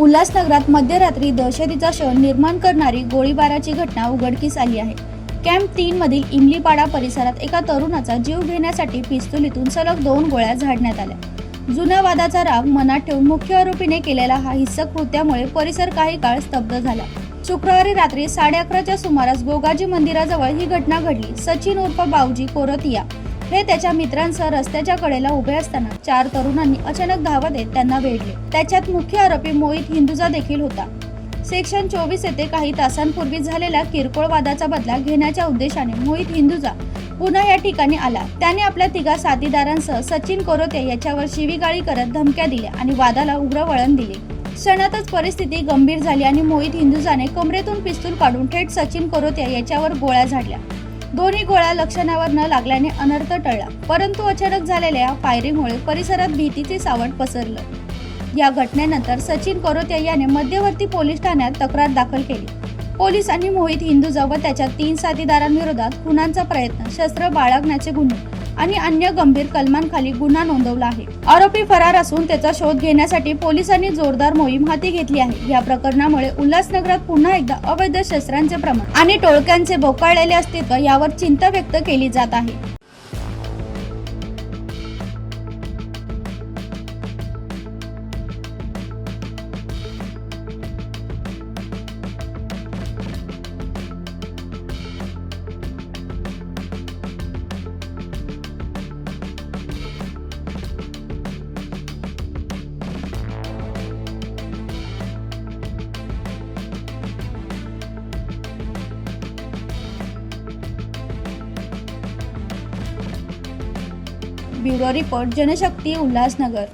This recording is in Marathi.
उल्हासनगरात मध्यरात्री दहशतीचा क्षण निर्माण करणारी गोळीबाराची घटना उघडकीस आली आहे. कॅम्प तीन मधील इमलीपाडा परिसरात एका तरुणाचा जीव घेण्यासाठी पिस्तुलीतून सलग दोन गोळ्या झाडण्यात आल्या. जुन्या वादाचा राग मनात ठेवून मुख्य आरोपीने केलेला हा हिंसक कृत्यामुळे परिसर काही काळ स्तब्ध झाला. शुक्रवारी रात्री साडे अकराच्या सुमारास गोगाजी मंदिराजवळ ही घटना घडली. सचिन उर्फ बावजी कोरतिया. हे त्याच्या मित्रांसह रस्त्याच्या कडेला उभे असताना चार तरुणांनी अचानक धावा देत त्यांना वेढले. त्याच्यात मुख्य आरोपी मोहित हिंदुजा देखील होता. सेक्शन चोवीस येथे काही तासांपूर्वी झालेल्या किरकोळ वादाचा बदला घेण्याच्या उद्देशाने मोहित हिंदुजा पुन्हा या ठिकाणी आला. त्याने आपल्या तिघा साथीदारांसह सचिन कोरोते याच्यावर शिवीगाळी करत धमक्या दिल्या आणि वादाला उग्र वळण दिले. क्षणातच परिस्थिती गंभीर झाली आणि मोहित हिंदुजाने कमरेतून पिस्तूल काढून थेट सचिन कोरोते याच्यावर गोळ्या झाडल्या. दोन्ही गोळ्या लक्षणावर न लागल्याने अनर्थ टळला. परंतु अचानक झालेल्या फायरिंगमुळे परिसरात भीतीचे सावट पसरलं. या घटनेनंतर सचिन करोत्या याने मध्यवर्ती पोलीस ठाण्यात तक्रार दाखल केली. पोलिसांनी मोहित हिंदू व त्याच्या तीन साथीदारांविरोधात खुनांचा प्रयत्न शस्त्र बाळगण्याचे गुन्हे आणि अन्य गंभीर कलमांखाली गुन्हा नोंदवला आहे. आरोपी फरार असून त्याचा शोध घेण्यासाठी पोलिसांनी जोरदार मोहीम हाती घेतली आहे. या प्रकरणामुळे उल्हासनगरात पुन्हा एकदा अवैध शस्त्रांचे प्रमाण आणि टोळक्यांचे बोकाळलेले अस्तित्व यावर चिंता व्यक्त केली जात आहे. Bureau report Janashakti Ulhasnagar.